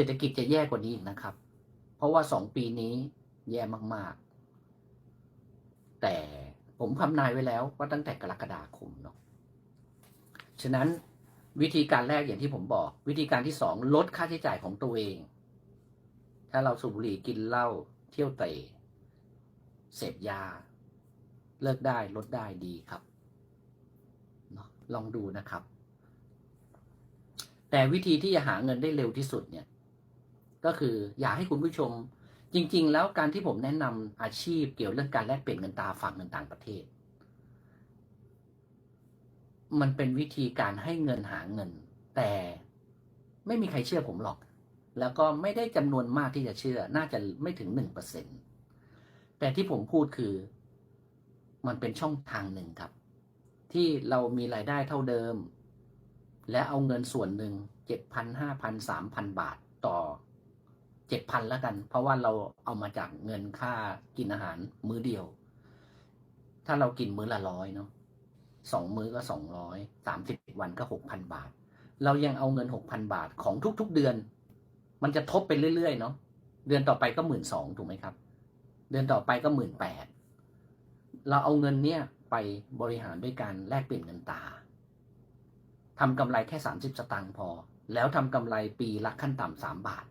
ศรษฐกิจจะแย่กว่านี้อีกนะครับ เพราะว่าสองปีนี้แย่มากๆ แต่ผมคำนายไว้แล้วว่าตั้งแต่กรกฎาคมเนาะ ฉะนั้นวิธีการแรกอย่างที่ผมบอก วิธีการที่สองลดค่าใช้จ่ายของตัวเอง ถ้าเราสูบบุหรี่กินเหล้าเที่ยวเตะเสพยา เลิกได้ลดได้ดีครับเนาะลองดูนะครับ แต่วิธีที่จะหาเงินได้เร็วที่สุดเนี่ย ก็คืออยากให้คุณผู้ชม จริง ๆ แล้วการที่ผมแนะนำอาชีพเกี่ยวเรื่องการแลกเปลี่ยนเงินตราฝากเงินต่างประเทศ มันเป็นวิธีการให้เงินหาเงิน แต่ไม่มีใครเชื่อผมหรอก แล้วก็ไม่ได้จำนวนมากที่จะเชื่อ น่าจะไม่ถึงหนึ่งเปอร์เซ็นแต่ที่ผมพูดคือ มันเป็นช่องทางหนึ่งครับ ที่เรามีรายได้เท่าเดิม และเอาเงินส่วนหนึ่งเจ็ดพันห้าพันสามพันบาทต่อ เจ็ดพันแล้วกัน เพราะว่าเราเอามาจากเงินค่ากินอาหารมื้อเดียว ถ้าเรากินมื้อละร้อยเนาะสองมื้อก็สองร้อยสามสิบวันก็หกพันบาท เรายังเอาเงินหกพันบาทของทุก ๆเดือน มันจะทบไปเรื่อยๆเนาะเดือนต่อไปก็หมื่นสองถูกไหมครับ เดือนต่อไปก็หมื่นแปดเราเอาเงินเนี้ยไปบริหารด้วยการแลกเปลี่ยนเงินตาทำกำไรแค่สามสิบสตางค์พอ แล้วทำกำไรปีละขั้นต่ำสามบาท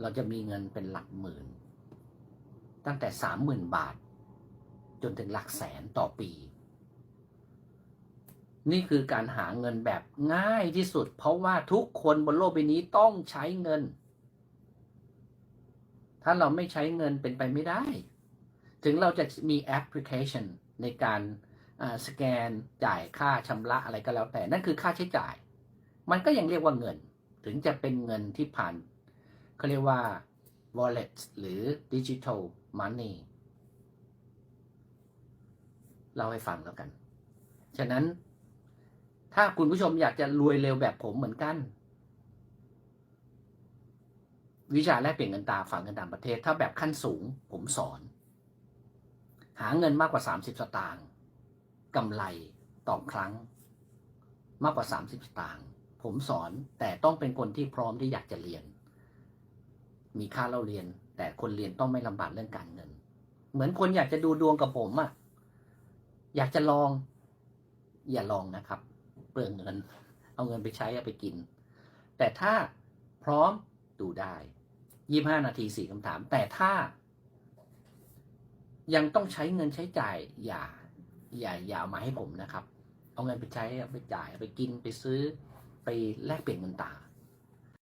เราจะมีเงินเป็นหลักหมื่น ตั้งแต่สามหมื่นบาท จนถึงหลักแสนต่อปี นี่คือการหาเงินแบบง่ายที่สุด เพราะว่าทุกคนบนโลกใบนี้ต้องใช้เงิน ถ้าเราไม่ใช้เงินเป็นไปไม่ได้ ถึงเราจะมีแอปพลิเคชันในการสแกนจ่ายค่าชำระอะไรก็แล้วแต่นั่นคือค่าใช้จ่าย มันก็ยังเรียกว่าเงิน ถึงจะเป็นเงินที่ผ่าน เขาเรียกว่า wallet หรือ digital money เล่าให้ฟังแล้วกัน ฉะนั้น ถ้าคุณผู้ชมอยากจะรวยเร็วแบบผมเหมือนกัน วิชาแลกเปลี่ยนเงินตราฝากเงินต่างประเทศ ถ้าแบบขั้นสูงผมสอน หาเงินมากกว่า 30 สตางค์กำไรต่อครั้ง มากกว่า 30 สตางค์ผมสอนแต่ต้องเป็นคนที่พร้อมที่อยากจะเรียน มีค่าเล่าเรียน แต่คนเรียนต้องไม่ลำบากเรื่องการเงิน เหมือนคนอยากจะดูดวงกับผมอะอยากจะลอง อย่าลองนะครับเปลืองเงิน เอาเงินไปใช้เอาไปกิน แต่ถ้าพร้อมดูได้ยี่ห้านาทีสี่คำถาม แต่ถ้า ยังต้องใช้เงินใช้จ่าย อย่า อย่าอย่าเอามาให้ผมนะครับ เอาเงินไปใช้ไปจ่ายไปกินไปซื้อไปแลกเปลี่ยนเงินตรา